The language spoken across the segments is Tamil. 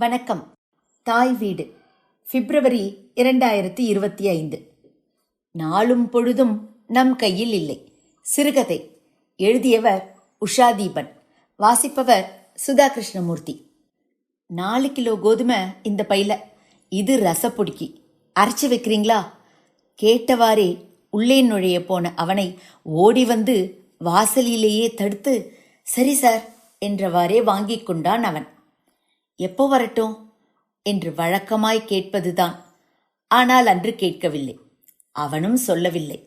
வணக்கம். தாய் வீடு. பிப்ரவரி இரண்டாயிரத்தி இருபத்தி ஐந்து. நாளும் பொழுதும் நம் கையில் இல்லை. சிறுகதை. எழுதியவர் உஷாதீபன் வாசிப்பவர் சுதா கிருஷ்ணமூர்த்தி. நாலு கிலோ கோதுமை இந்த பையில. இது ரசப்பொடிக்கி அரைச்சி வைக்கிறீங்களா? கேட்டவாறே உள்ளே நுழைய போன அவனை ஓடி வந்து வாசலிலேயே தடுத்து சரி சார் என்றவாறே வாங்கிக் கொண்டான் அவன். எப்போ வரட்டும்? என்று வழக்கமாய் கேட்பதுதான். ஆனால் அன்று கேட்கவில்லை. அவனும் சொல்லவில்லை.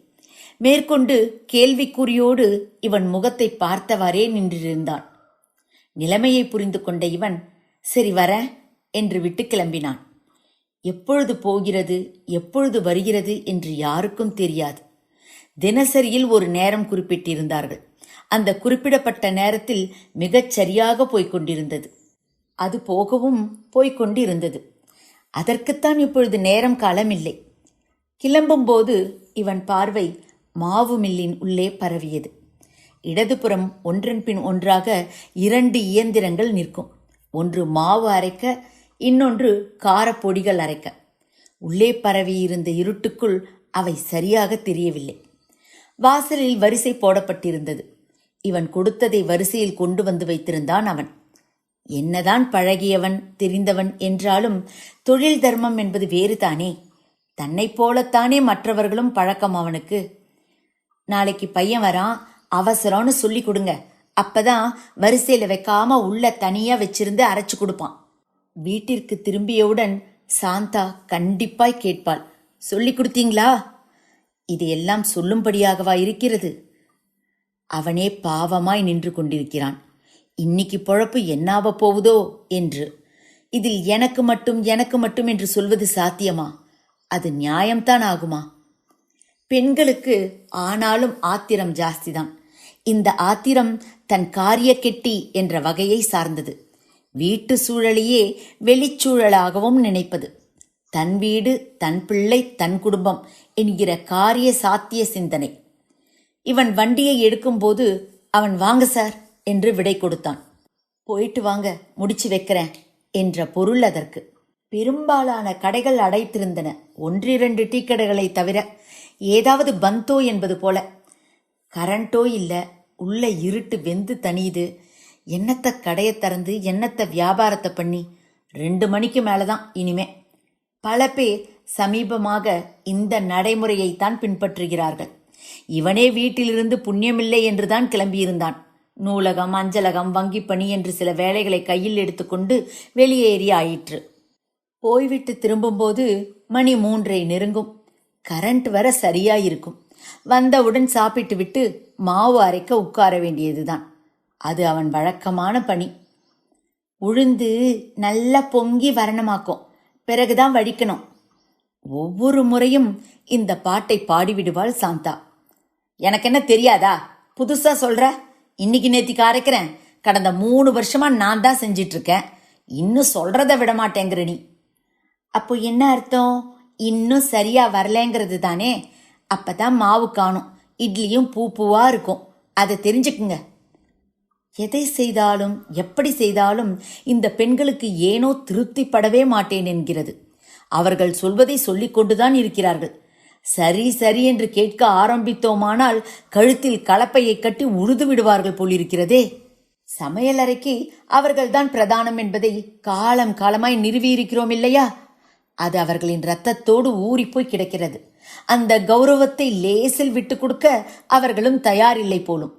மேற்கொண்டு கேள்விக்குறியோடு இவன் முகத்தை பார்த்தவாறே நின்றிருந்தான். நிலைமையை புரிந்து கொண்ட இவன் சரி வர என்று விட்டு கிளம்பினான். எப்பொழுது போகிறது? எப்பொழுது வருகிறது? என்று யாருக்கும் தெரியாது. தினசரியில் ஒரு நேரம் குறிப்பிட்டிருந்தார்கள். அந்த குறிப்பிடப்பட்ட நேரத்தில் மிகச் சரியாக போய்க் கொண்டிருந்தது. அது போகவும் போய்க் கொண்டிருந்தது அதற்குத்தான் இப்பொழுது நேரம் காலமில்லை. கிளம்பும்போது இவன் பார்வை மாவு மில்லின் உள்ளே பரவியது. இடதுபுறம் ஒன்றன் பின் ஒன்றாக இரண்டு இயந்திரங்கள் நிற்கும். ஒன்று மாவு அரைக்க இன்னொன்று காரப்பொடிகள் அரைக்க. உள்ளே பரவியிருந்த இருட்டுக்குள் அவை சரியாக தெரியவில்லை. வாசலில் வரிசை போடப்பட்டிருந்தது. இவன் கொடுத்ததை வரிசையில் கொண்டு வந்து வைத்திருந்தான் அவன். என்னதான் பழகியவன் தெரிந்தவன் என்றாலும் தொழில் தர்மம் என்பது வேறுதானே? தன்னைப் போலத்தானே மற்றவர்களும் பழக்கம் அவனுக்கு. நாளைக்கு பையன் வரான் அவசரம்னு சொல்லி கொடுங்க. அப்பதான் வரிசையில வைக்காம உள்ள தனியா வச்சிருந்து அரைச்சு கொடுப்பான். வீட்டிற்கு திரும்பியவுடன் சாந்தா கண்டிப்பாய் கேட்பாள். சொல்லி கொடுத்தீங்களா? இதையெல்லாம் சொல்லும்படியாகவா இருக்கிறது? அவனே பாவமாய் நின்று கொண்டிருக்கிறான். இன்னைக்கு பொழப்பு என்னாவ போகுதோ என்று. இதில் எனக்கு மட்டும் எனக்கு மட்டும் என்று சொல்வது சாத்தியமா? அது நியாயம்தான் ஆகுமா? பெண்களுக்கு ஆனாலும் ஆத்திரம் ஜாஸ்திதான். இந்த ஆத்திரம் தன் காரிய கெட்டி என்ற வகையை சார்ந்தது. வீட்டு சூழலையே வெளிச்சூழலாகவும் நினைப்பது. தன் வீடு தன் பிள்ளை தன் குடும்பம் என்கிற காரிய சாத்திய சிந்தனை. இவன் வண்டியை எடுக்கும்போது அவன் வாங்க சார் என்று விடை கொடுத்தான். போயிட்டு வாங்க முடிச்சு வைக்கிறேன் என்ற பொருள் அதற்கு. பெரும்பாலான கடைகள் அடைத்திருந்தன. ஒன்றிரண்டு டீ கடைகளை தவிர ஏதாவது பந்தோ என்பது போல. கரண்டோ இல்லை உள்ள இருட்டு வெந்து தனியுது என்னத்த கடையை திறந்து என்னத்த வியாபாரத்தை பண்ணி? ரெண்டு மணிக்கு மேலதான் இனிமே. பல பேர் சமீபமாக இந்த நடைமுறையைத்தான் பின்பற்றுகிறார்கள். இவனே வீட்டிலிருந்து புண்ணியமில்லை என்றுதான் கிளம்பியிருந்தான். நூலகம் அஞ்சலகம் வங்கிப்பணி என்று சில வேலைகளை கையில் எடுத்துக்கொண்டு வெளியேறி ஆயிற்று. போய்விட்டு திரும்பும்போது மணி மூன்றை நெருங்கும். கரண்ட் வர சரியாயிருக்கும். வந்தவுடன் சாப்பிட்டு விட்டு மாவு அரைக்க உட்கார வேண்டியதுதான். அது அவன் வழக்கமான பணி. உழுந்து நல்லா பொங்கி வரணமாக்கும். பிறகுதான் வடிக்கணும் ஒவ்வொரு முறையும் இந்த பாட்டை பாடிவிடுவாள் சாந்தா. எனக்கு என்ன தெரியாதா? புதுசா சொல்ற? இன்னைக்கு நேத்திக்கு அரைக்கிறேன். கடந்த மூணு வருஷமா நான் தான் செஞ்சிட்டு இருக்கேன் இன்னும் சொல்றத விட மாட்டேங்கிற நீ. அப்போ என்ன அர்த்தம்? இன்னும் சரியா வரலங்கிறது தானே. அப்பதான் மாவு காணும். இட்லியும் பூ பூவா இருக்கும். அதை தெரிஞ்சுக்குங்க. எதை செய்தாலும் எப்படி செய்தாலும் இந்த பெண்களுக்கு ஏனோ திருப்திப்படவே மாட்டேன் என்கிறது. அவர்கள் சொல்வதை சொல்லிக்கொண்டுதான் இருக்கிறார்கள். சரி சரி என்று கேட்க ஆரம்பித்தோமானால் கழுத்தில் கலப்பையை கட்டி உழுது விடுவார்கள் போலிருக்கிறதே. சமையலறைக்கு அவர்கள்தான் பிரதானம் என்பதை காலம் காலமாய் நிறுவியிருக்கிறோம் இல்லையா? அது அவர்களின் ரத்தத்தோடு ஊறிப்போய் கிடக்கிறது. அந்த கௌரவத்தை லேசில் விட்டு கொடுக்க அவர்களும் தயாரில்லை போலும்.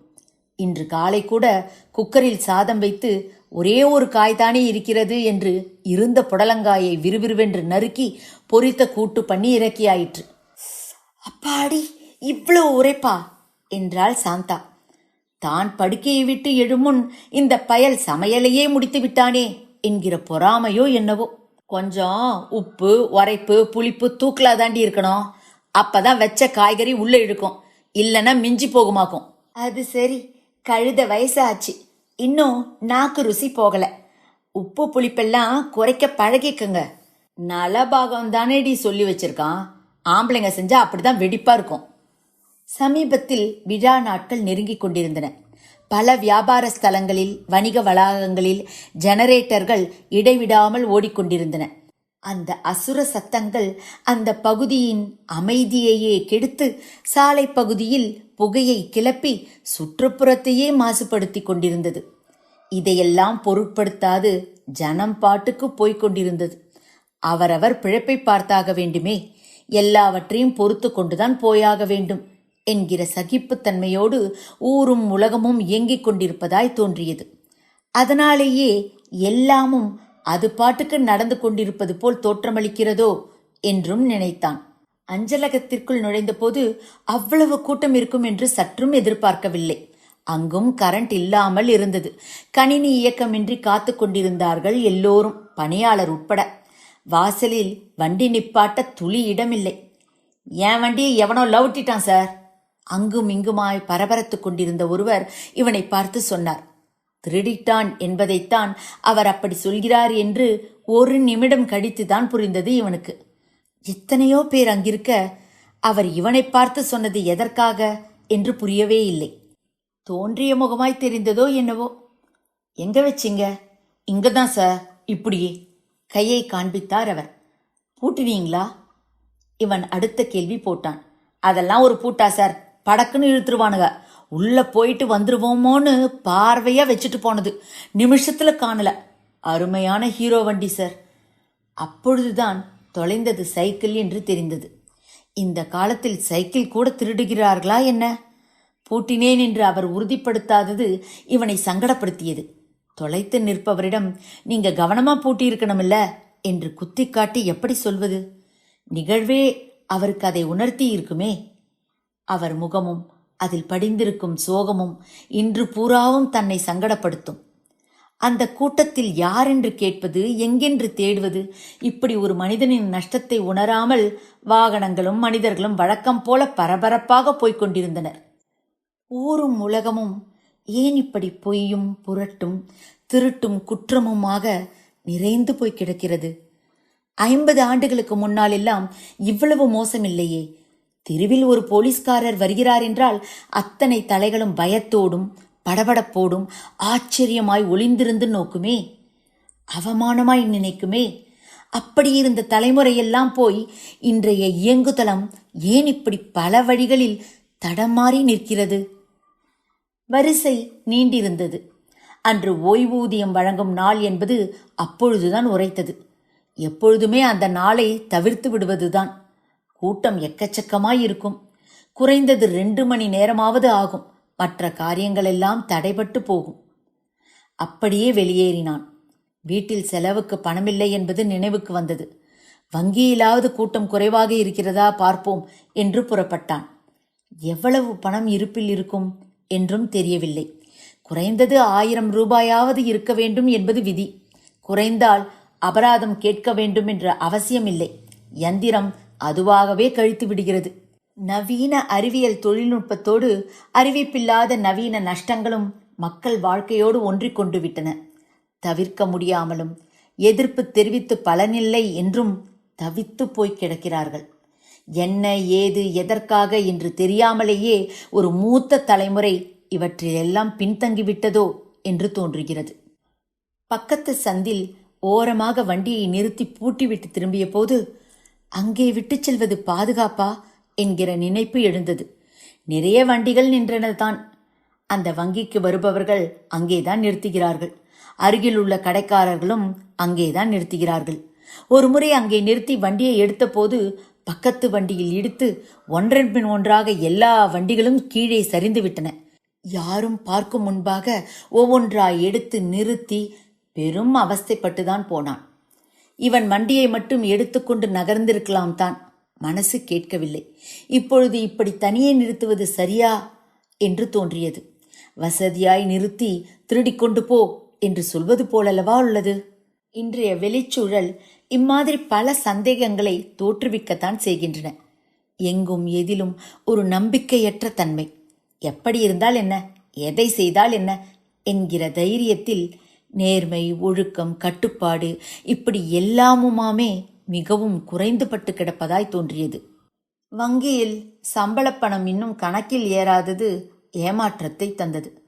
இன்று காலை கூட குக்கரில் சாதம் வைத்து ஒரே ஒரு காய்தானே இருக்கிறது என்று இருந்த புடலங்காயை விறுவிறுவென்று நறுக்கி பொரித்த கூட்டு பண்ணி இறக்கியாயிற்று. அப்பாடி இவ்வளோ உரைப்பா என்றாள் சாந்தா. தான் படுக்கையை விட்டு எழுமுன் இந்த பயல் சமையலையே முடித்து விட்டானே என்கிற பொறாமையோ என்னவோ. கொஞ்சம் உப்பு உரைப்பு புளிப்பு தூக்கலா தாண்டி இருக்கணும். அப்பதான் வெச்ச காய்கறி உள்ள இழுக்கும். இல்லைன்னா மிஞ்சி போகுமாக்கும். அது சரி கழுத வயசாச்சு. இன்னும் நாக்கு ருசி போகல. உப்பு புளிப்பெல்லாம் குறைக்க பழகிக்கங்க. நலபாகம் தானேடி சொல்லி வச்சிருக்கான். ஆம்பளைங்க செஞ்சா அப்படிதான் வெடிப்பா இருக்கும். சமீபத்தில் விழா நாட்கள் நெருங்கிக் கொண்டிருந்தன. பல வியாபார ஸ்தலங்களில் வணிக வளாகங்களில் ஜெனரேட்டர்கள் இடைவிடாமல் ஓடிக்கொண்டிருந்தன. அந்த அசுர சத்தங்கள் அந்த பகுதியின் அமைதியையே கெடுத்து சாலை பகுதியில் புகையை கிளப்பி சுற்றுப்புறத்தையே மாசுபடுத்தி கொண்டிருந்தது. இதையெல்லாம் பொருட்படுத்தாது ஜனம் பாட்டுக்கு போய்க் கொண்டிருந்தது. அவரவர் பிழைப்பை பார்த்தாக வேண்டுமே. எல்லாவற்றையும் பொறுத்து கொண்டுதான் போயாக வேண்டும் என்கிற சகிப்புத்தன்மையோடு ஊரும் உலகமும் இயங்கிக் கொண்டிருப்பதாய் தோன்றியது. அதனாலேயே எல்லாமும் அது பாட்டுக்கு நடந்து கொண்டிருப்பது போல் தோற்றமளிக்கிறதோ என்றும் நினைத்தான். அஞ்சலகத்திற்குள் நுழைந்தபோது அவ்வளவு கூட்டம் இருக்கும் என்று சற்றும் எதிர்பார்க்கவில்லை. அங்கும் கரண்ட் இல்லாமல் இருந்தது. கணினி இயக்கமின்றி காத்து கொண்டிருந்தார்கள் எல்லோரும் பணியாளர் உட்பட. வாசலில் வண்டி நிப்பாட்ட துளி இடமில்லை. என் வண்டியை எவனோ லவுட்டிட்டான் சார். அங்கும் இங்குமாய் பரபரத்துக் கொண்டிருந்த ஒருவர் இவனை பார்த்து சொன்னார். திருடிட்டான் என்பதைத்தான் அவர் அப்படி சொல்கிறார் என்று ஒரு நிமிடம் கழித்துதான் புரிந்தது இவனுக்கு. எத்தனையோ பேர் அங்கிருக்க அவர் இவனை பார்த்து சொன்னது எதற்காக என்று புரியவே இல்லை. தோன்றிய முகமாய் தெரிந்ததோ என்னவோ? எங்க வச்சிங்க? இங்கதான் சார். இப்படியே. கையை காண்பித்தார் அவர். பூட்டினீங்களா இவன் அடுத்த கேள்வி போட்டான். அதெல்லாம் ஒரு பூட்டா சார். படக்குன்னு இழுத்துருவானுங்க. உள்ள போயிட்டு வந்துருவோமோன்னு பார்வையா வச்சுட்டு போனது. நிமிஷத்துல காணல. அருமையான ஹீரோ வண்டி சார். அப்பொழுதுதான் தொலைந்தது சைக்கிள் என்று தெரிந்தது. இந்த காலத்தில் சைக்கிள் கூட திருடுகிறார்களா என்ன? பூட்டினேன் என்று அவர் உறுதிப்படுத்தாதது இவனை சங்கடப்படுத்தியது. தொலைத்து நிற்பவரிடம் நீங்க கவனமா பூட்டி இருக்கணுமில்ல என்று குத்தி காட்டி எப்படி சொல்வது? நிகழ்வே அவருக்கு அதை உணர்த்தி இருக்குமே. அவர் முகமும் அதில் படிந்திருக்கும் சோகமும் இன்று பூராவும் தன்னை சங்கடப்படுத்தும். அந்த கூட்டத்தில் யாரென்று கேட்பது எங்கென்று தேடுவது இப்படி ஒரு மனிதனின் நஷ்டத்தை உணராமல் வாகனங்களும் மனிதர்களும் வழக்கம் போல பரபரப்பாக போய்க் கொண்டிருந்தனர். ஊரும் உலகமும் ஏன் இப்படி பொய்யும் புரட்டும் திருட்டும் குற்றமுமாக நிறைந்து போய் கிடக்கிறது? ஐம்பது ஆண்டுகளுக்கு முன்னால் எல்லாம் இவ்வளவு மோசமில்லையே. தெருவில் ஒரு போலீஸ்காரர் வருகிறார் என்றால் அத்தனை தலைகளும் பயத்தோடும் படபடப்போடும் ஆச்சரியமாய் ஒளிந்திருந்து நோக்குமே? அவமானமாய் நினைக்குமே? அப்படி இருந்த தலைமுறையெல்லாம் போய் இன்றைய இயங்குதளம் ஏன் இப்படி பல வழிகளில் தடமாறி நிற்கிறது? வரிசை நீண்டிருந்தது. அன்று ஓய்வூதியம் வழங்கும் நாள் என்பது அப்பொழுதுதான் உரைத்தது. எப்பொழுதுமே அந்த நாளை தவிர்த்து விடுவதுதான். கூட்டம் எக்கச்சக்கமாய் இருக்கும் குறைந்தது ரெண்டு மணி நேரமாவது ஆகும். மற்ற காரியங்களெல்லாம் தடைபட்டு போகும். அப்படியே வெளியேறினான். வீட்டில் செலவுக்கு பணமில்லை என்பது நினைவுக்கு வந்தது. வங்கியிலாவது கூட்டம் குறைவாக இருக்கிறதா பார்ப்போம் என்று புறப்பட்டான். எவ்வளவு பணம் இருப்பில் இருக்கும்? என்றும் தெரியவில்லை. குறைந்தது ஆயிரம் ரூபாயாவது இருக்க வேண்டும் என்பது விதி. குறைந்தால் அபராதம் கேட்க வேண்டும் என்ற அவசியமில்லை. யந்திரம் அதுவாகவே கழித்து விடுகிறது. நவீன அறிவியல் தொழில்நுட்பத்தோடு அறிவிப்பில்லாத நவீன நஷ்டங்களும் மக்கள் வாழ்க்கையோடு ஒன்றிக் கொண்டு விட்டன தவிர்க்க முடியாமலும் எதிர்ப்பு தெரிவித்து பலனில்லை என்றும் தவித்து போய் கிடக்கிறார்கள். என்ன ஏது எதற்காக என்று தெரியாமலேயே ஒரு மூத்த தலைமுறை இவற்றிலெல்லாம் பின்தங்கிவிட்டதோ என்று தோன்றுகிறது. பக்கத்து சந்தில் ஓரமாக வண்டியை நிறுத்தி பூட்டிவிட்டு திரும்பிய போது அங்கே விட்டுச் செல்வது பாதுகாப்பா? என்கிற நினைப்பு எழுந்தது. நிறைய வண்டிகள் நின்றனதான் அந்த வங்கிக்கு வருபவர்கள் அங்கேதான் நிறுத்துகிறார்கள். அருகில் உள்ள கடைக்காரர்களும் அங்கேதான் நிறுத்துகிறார்கள். ஒரு முறை அங்கே நிறுத்தி வண்டியை எடுத்தபோது பக்கத்து வண்டியில் இடித்து ஒன்றன் பின் ஒன்றாக எல்லா வண்டிகளும் கீழே சரிந்துவிட்டன யாரும் பார்க்கும் முன்பாக ஒவ்வொன்றாய் எடுத்து நிறுத்தி பெரும் அவஸ்தைப்பட்டுதான் போனான். இவன் வண்டியை மட்டும் எடுத்துக்கொண்டு நகர்ந்திருக்கலாம் தான். மனசு கேட்கவில்லை. இப்பொழுது இப்படி தனியே நிறுத்துவது சரியா என்று தோன்றியது. வசதியாய் நிறுத்தி திருடிக்கொண்டு போ என்று சொல்வது போலல்லவா உள்ளது? இன்றைய வெளிச்சூழல் இம்மாதிரி பல சந்தேகங்களை தோற்றுவிக்கத்தான் செய்கின்றன. எங்கும் எதிலும் ஒரு நம்பிக்கையற்ற தன்மை. எப்படி இருந்தால் என்ன? எதை செய்தால் என்ன? என்கிற தைரியத்தில் நேர்மை ஒழுக்கம் கட்டுப்பாடு இப்படி எல்லாமுமாமே மிகவும் குறைந்துபட்டு கிடப்பதாய் தோன்றியது. வங்கியில் சம்பளப் பணம் இன்னும் கணக்கில் ஏறாதது ஏமாற்றத்தை தந்தது.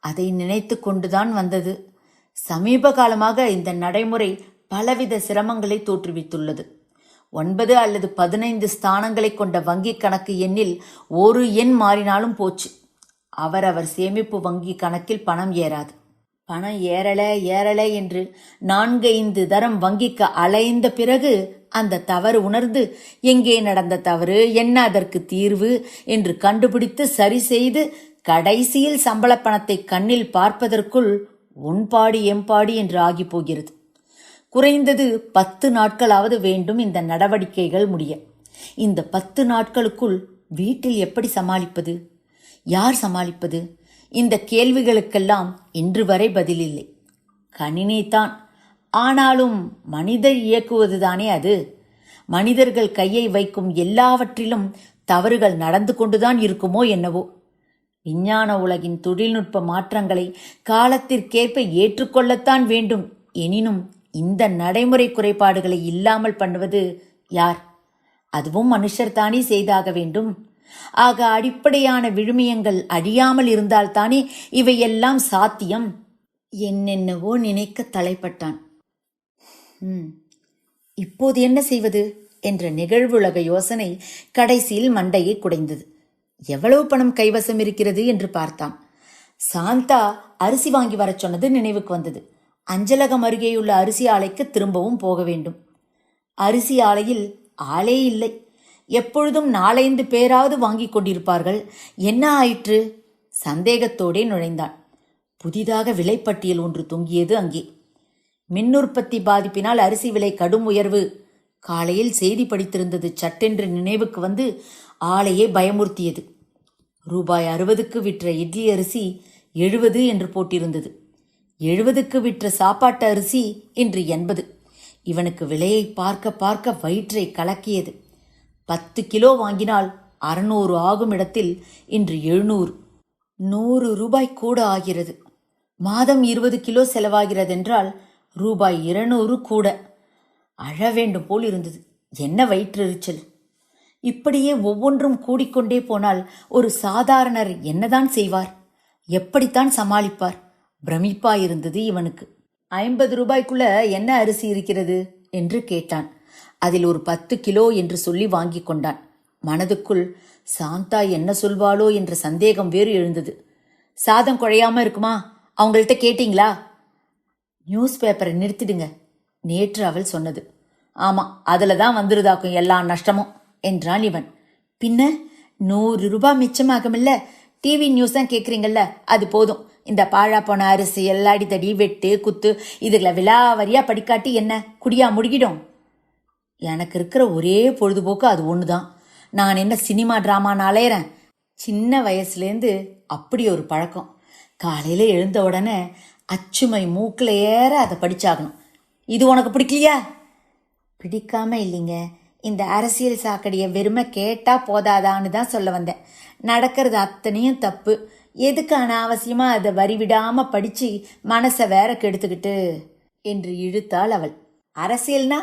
அதை நினைத்து கொண்டுதான் வந்தது. சமீப காலமாக இந்த நடைமுறை பலவித சிரமங்களை தோற்றுவித்துள்ளது. ஒன்பது அல்லது பதினைந்து ஸ்தானங்களை கொண்ட வங்கிக் கணக்கு எண்ணில் ஒரு எண் மாறினாலும் போச்சு. அவரவர் சேமிப்பு வங்கி கணக்கில் பணம் ஏறாது. பணம் ஏறல ஏறல என்று நான்கைந்து தரம் வங்கிக்கு அலைந்த பிறகு அந்த தவறு உணர்ந்து எங்கே நடந்த தவறு? என்ன அதற்கு தீர்வு? என்று கண்டுபிடித்து சரி செய்து கடைசியில் சம்பள பணத்தை கண்ணில் பார்ப்பதற்குள் உன்பாடி எம்பாடி என்று ஆகி போகிறது. குறைந்தது பத்து நாட்களாவது வேண்டும் இந்த நடவடிக்கைகள் முடிய. இந்த பத்து நாட்களுக்குள் வீட்டில் எப்படி சமாளிப்பது? யார் சமாளிப்பது? இந்த கேள்விகளுக்கெல்லாம் இன்று வரை பதிலில்லை. கணினி தான். ஆனாலும் மனிதர் இயக்குவதுதானே அது? மனிதர்கள் கையை வைக்கும் எல்லாவற்றிலும் தவறுகள் நடந்து கொண்டுதான் இருக்குமோ என்னவோ? விஞ்ஞான உலகின் தொழில்நுட்ப மாற்றங்களை காலத்திற்கேற்ப ஏற்றுக்கொள்ளத்தான் வேண்டும். எனினும் இந்த நடைமுறை குறைபாடுகளை இல்லாமல் பண்ணுவது யார்? அதுவும் மனுஷர் தானே செய்தாக வேண்டும். ஆக அடிப்படையான விழுமியங்கள் அழியாமல் இருந்தால்தானே இவையெல்லாம் சாத்தியம்? என்னென்னவோ நினைக்க தலைப்பட்டான். ம். இப்போது என்ன செய்வது? என்ற நிகழ்வுலக யோசனை கடைசியில் மண்டையை குடைந்தது. எவ்வளவு பணம் கைவசம் இருக்கிறது என்று பார்த்தான். சாந்தா அரிசி வாங்கி வரச் சொன்னது நினைவுக்கு வந்தது. அஞ்சலகம் அருகேயுள்ள அரிசி ஆலைக்கு திரும்பவும் போக வேண்டும். அரிசி ஆலையில் ஆளே இல்லை. எப்பொழுதும் நாலைந்து பேராவது வாங்கிக் கொண்டிருப்பார்கள். என்ன ஆயிற்று? சந்தேகத்தோடே நுழைந்தான். புதிதாக விலைப்பட்டியல் ஒன்று தொங்கியது அங்கே. மின் உற்பத்தி பாதிப்பினால் அரிசி விலை கடும் உயர்வு. காலையில் செய்தி படித்திருந்தது சட்டென்று நினைவுக்கு வந்து ஆலையே பயமுறுத்தியது. ரூபாய் அறுபதுக்கு விற்ற இட்லி அரிசி எழுபது என்று போட்டிருந்தது. எழுபதுக்கு விற்ற சாப்பாட்டு அரிசி இன்று எண்பது. இவனுக்கு விலையை பார்க்க பார்க்க வயிற்றை கலக்கியது. பத்து கிலோ வாங்கினால் அறுநூறு ஆகும் இடத்தில் இன்று எழுநூறு. நூறு ரூபாய் கூட ஆகிறது. மாதம் இருபது கிலோ செலவாகிறதென்றால் ரூபாய் இருநூறு கூட. அழ வேண்டும் போல் இருந்தது. என்ன வயிற்றெரிச்சல்? இப்படியே ஒவ்வொன்றும் கூடிக்கொண்டே போனால் ஒரு சாதாரணர் என்னதான் செய்வார்? எப்படித்தான் சமாளிப்பார்? பிரமிப்பாயிருந்தது இவனுக்கு. ஐம்பது ரூபாய்க்குள்ள என்ன அரிசி இருக்கிறது? என்று கேட்டான். அதில் ஒரு பத்து கிலோ என்று சொல்லி வாங்கி கொண்டான். மனதுக்குள் சாந்தா என்ன சொல்வாளோ என்ற சந்தேகம் வேறு எழுந்தது. சாதம் குழையாம இருக்குமா? அவங்கள்ட்ட கேட்டீங்களா? நியூஸ் பேப்பரை நிறுத்திடுங்க நேற்று அவள் சொன்னது. ஆமா அதில் தான் வந்துருதாக்கும் எல்லா நஷ்டமும் என்றான் இவன். பின்ன நூறு ரூபாய் மிச்சமாகுமில்ல? டிவி நியூஸ் தான் கேட்குறீங்கல்ல அது போதும். இந்த பாழா போன அரிசி எல்லாடி தடி வெட்டு குத்து இதுல விலாவரியா படிக்காட்டி என்ன? குடியா முடிக்கிடும். எனக்கு இருக்கிற ஒரே பொழுதுபோக்கு அது ஒன்று தான் நான் என்ன சினிமா ட்ராமான்னு அலையிறேன். சின்ன வயசுலேருந்து அப்படி ஒரு பழக்கம். காலையில் எழுந்த உடனே அச்சுமை மூக்கில் ஏற அதை படிச்சாகணும். இது உனக்கு பிடிக்கலையா? பிடிக்காம இல்லைங்க. இந்த அரசியல் சாக்கடியை வெறுமை கேட்டா போதாதான்னு தான் சொல்ல வந்தேன். நடக்கிறது அத்தனையும் தப்பு. எதுக்கு அனாவசியமா அதை வரிவிடாம படிச்சு மனசை வேற கெடுத்துக்கிட்டு? என்று இழுத்தாள் அவள். அரசியல்னா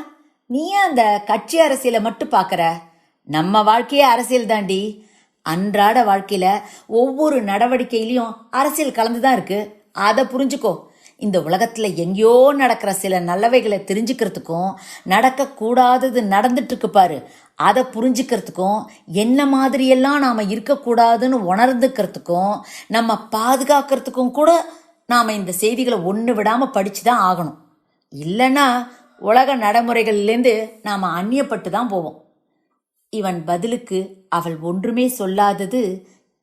நீ அந்த கட்சி அரசியலை மட்டும் பார்க்குற நம்ம வாழ்க்கையே அரசியல் தாண்டி. அன்றாட வாழ்க்கையில ஒவ்வொரு நடவடிக்கையிலையும் அரசியல் கலந்துதான் இருக்கு. அதை புரிஞ்சுக்கோ. இந்த உலகத்துல எங்கேயோ நடக்கிற சில நல்லவைகளை தெரிஞ்சுக்கிறதுக்கும் நடக்கக்கூடாதது நடந்துட்டு இருக்கு பாரு. அதை புரிஞ்சுக்கிறதுக்கும் என்ன மாதிரியெல்லாம் நாம் இருக்கக்கூடாதுன்னு உணர்ந்துக்கிறதுக்கும் நம்ம பாதுகாக்கிறதுக்கும் கூட நாம் இந்த செய்திகளை ஒன்று விடாமல் படித்து தான் ஆகணும். இல்லைன்னா உலக நடைமுறைகள்லேருந்து நாம் அந்நியப்பட்டு தான் போவோம். இவன் பதிலுக்கு அவள் ஒன்றுமே சொல்லாதது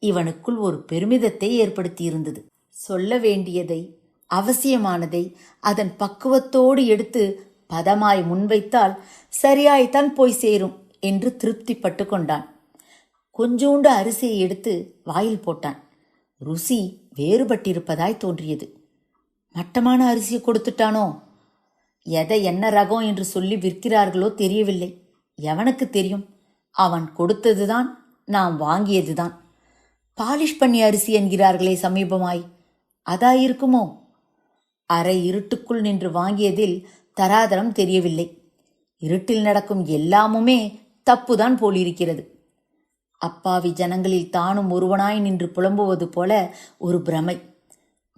இவனுக்குள் ஒரு பெருமிதத்தை ஏற்படுத்தியிருந்தது. சொல்ல வேண்டியதை அவசியமானதை அதன் பக்குவத்தோடு எடுத்து பதமாய் முன்வைத்தால் சரியாய்த்தான் போய் சேரும். என்று திருப்திப்பட்டு கொண்டான். கொஞ்சோண்டு அரிசியை எடுத்து வாயில் போட்டான். ருசி வேறுபட்டிருப்பதாய் தோன்றியது. மட்டமான அரிசியை கொடுத்துட்டானோ? எதை என்ன ரகம் என்று சொல்லி விற்கிறார்களோ தெரியவில்லை. எவனுக்கு தெரியும்? அவன் கொடுத்ததுதான் நாம் வாங்கியதுதான். பாலிஷ் பண்ணி அரிசி என்கிறார்களே சமீபமாய். அதா இருக்குமோ? அரை இருட்டுக்குள் நின்று வாங்கியதில் தராதரம் தெரியவில்லை. இருட்டில் நடக்கும் எல்லாமுமே தப்புதான் போலிருக்கிறது. அப்பாவி ஜனங்களில் தானும் ஒருவனாய் நின்று புலம்புவது போல ஒரு பிரமை.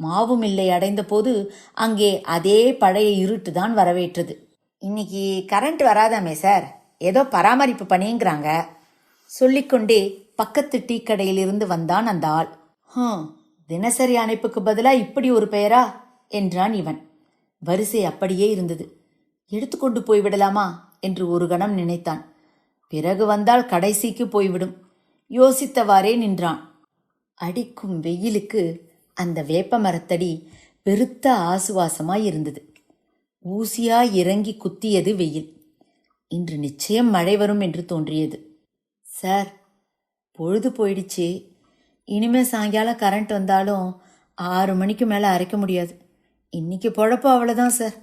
மாவும் இல்லை அடைந்தபோது அங்கே அதே பழைய இருட்டு தான் வரவேற்றது. இன்னைக்கு கரண்ட் வராதாமே சார் ஏதோ பராமரிப்பு பண்ணிங்கிறாங்க. சொல்லிக்கொண்டே பக்கத்து டீ கடையிலிருந்து வந்தான் அந்த ஆள். ஹம் தினசரி அணைப்புக்கு பதிலாக இப்படி ஒரு பெயரா? என்றான் இவன். வரிசை அப்படியே இருந்தது. எடுத்துக்கொண்டு போய்விடலாமா என்று ஒரு கணம் நினைத்தான். பிறகு வந்தால் கடைசிக்கு போய்விடும். யோசித்தவாறே நின்றான். அடிக்கும் வெயிலுக்கு அந்த வேப்ப மரத்தடி பெருத்த ஆசுவாசமாய் இருந்தது. ஊசியாய் இறங்கி குத்தியது வெயில். இன்று நிச்சயம் மழை வரும் என்று தோன்றியது. சார் பொழுது போயிடுச்சு. இனிமே சாயங்காலம் கரண்ட் வந்தாலும் ஆறு மணிக்கு மேலே அரைக்க முடியாது. இன்னைக்கு பொழப்பு அவ்வளோதான் சார்.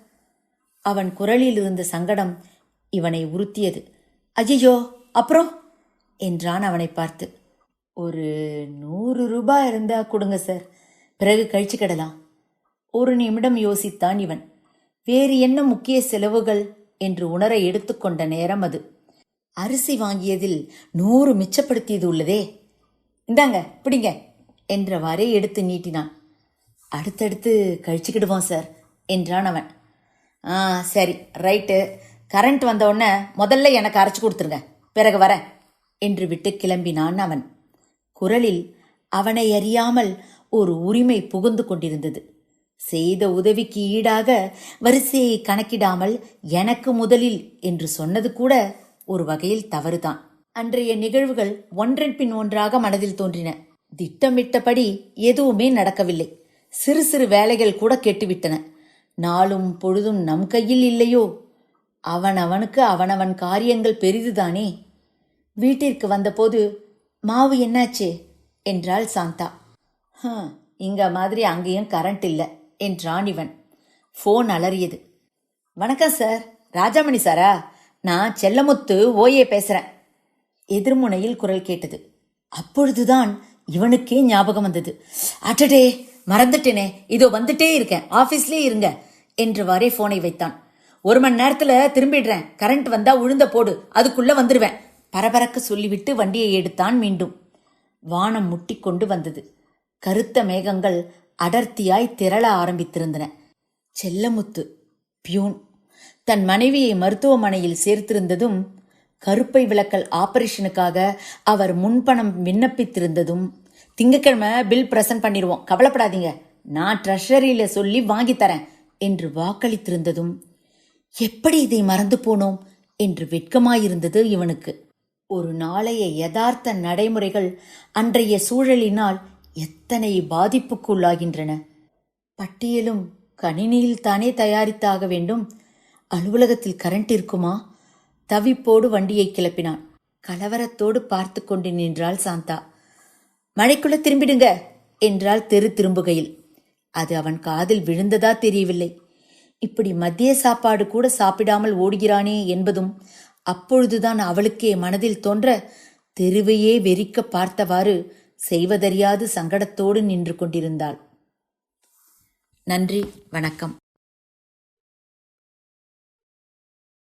அவன் குரலில் இருந்த சங்கடம் இவனை உறுத்தியது. ஐயோ அப்புறம்? என்றான் அவனை பார்த்து. ஒரு நூறு ரூபாய் இருந்தா கொடுங்க சார். பிறகு கழிச்சுக்கிடலாம் ஒரு நிமிடம் யோசித்தான் இவன். வேறு என்ன முக்கிய செலவுகள் என்று உணர எடுத்துக்கொண்ட நேரம் அது. அரிசி வாங்கியதில் நூறு மிச்சப்படுத்தியது உள்ளதே. இந்தாங்க பிடிங்க என்றவாறே எடுத்து நீட்டினான். அடுத்தடுத்து கழிச்சுக்கிடுவோம் சார் என்றான் அவன். ஆ சரி ரைட்டு. கரண்ட் வந்த உடனே முதல்ல எனக்கு அரைச்சு கொடுத்துருங்க. பிறகு வரேன். என்று விட்டு கிளம்பினான் அவன். குரலில் அவனை அறியாமல் ஒரு உரிமை புகுந்து கொண்டிருந்தது. செய்த உதவிக்கு ஈடாக வரிசையை கணக்கிடாமல் எனக்கு முதலில் என்று சொன்னது கூட ஒரு வகையில் தவறுதான். அன்றைய நிகழ்வுகள் ஒன்றன் பின் ஒன்றாக மனதில் தோன்றின. திட்டமிட்டபடி எதுவுமே நடக்கவில்லை. சிறு சிறு வேலைகள் கூட கெட்டுவிட்டன. நாளும் பொழுதும் நம் கையில் இல்லையோ? அவனவனுக்கு அவனவன் காரியங்கள் பெரிதுதானே? வீட்டிற்கு வந்தபோது மாவு என்னாச்சு? என்றாள் சாந்தா. இங்க மாதிரி அங்கேயும் கரண்ட் இல்லை என்றான் இவன். ஃபோன் அலறியது. வணக்கம் சார் ராஜாமணி சாரா நான் செல்லமுத்து ஓயே பேசுறேன். எதிர்முனையில் குரல் கேட்டது. அப்பொழுதுதான் இவனுக்கே ஞாபகம் வந்தது. அட்டடே மறந்துட்டேனே. இதோ வந்துட்டே இருக்கேன். ஆஃபீஸ்லேயே இருங்க என்றவாறே போனை வைத்தான். ஒரு மணி நேரத்துல திரும்பிடுறேன். கரண்ட் வந்தா உழுந்த போடு. அதுக்குள்ள வந்துடுவேன் பரபரக்க சொல்லிவிட்டு வண்டியை எடுத்தான் மீண்டும். வானம் முட்டி கொண்டு வந்தது. கருத்த மேகங்கள் அடர்த்தியாய் திரள ஆரம்பித்திருந்தன. செல்லமுத்து பியூன். தன் மனைவியை மருத்துவமனையில் சேர்த்திருந்ததும் கருப்பை விளக்கல் ஆபரேஷனுக்காக அவர் முன்பணம் விண்ணப்பித்திருந்ததும் திங்கக்கிழமை பில் பிரசன்ட் பண்ணிடுவோம் கவலைப்படாதீங்க. நான் ட்ரெஷரியில சொல்லி வாங்கி தரேன். என்று வாக்களித்திருந்ததும் எப்படி இதை மறந்து போனோம்? என்று வெட்கமாயிருந்தது இவனுக்கு. ஒரு நாளைய யதார்த்த நடைமுறைகள் அன்றைய சூழலினால் எத்தனை பாதிப்புக்குள்ளாகின்றன. பட்டியலும் கணினியில் தானே தயாரித்தாக வேண்டும். அலுவலகத்தில் கரண்ட் இருக்குமா? தவிப்போடு வண்டியை கிளப்பினான். கலவரத்தோடு பார்த்து கொண்டு நின்றாள் சாந்தா. மழைக்குள்ள திரும்பிடுங்க என்றாள் தெரு திரும்புகையில். அது அவன் காதில் விழுந்ததா தெரியவில்லை. இப்படி மதிய சாப்பாடு கூட சாப்பிடாமல் ஓடுகிறானே என்பதும் அப்பொழுதுதான் அவளுக்கே மனதில் தோன்ற தெருவையே வெறிக்க பார்த்தவாறு செய்வதறியாது சங்கடத்தோடு நின்று கொண்டிருந்தாள். நன்றி வணக்கம்.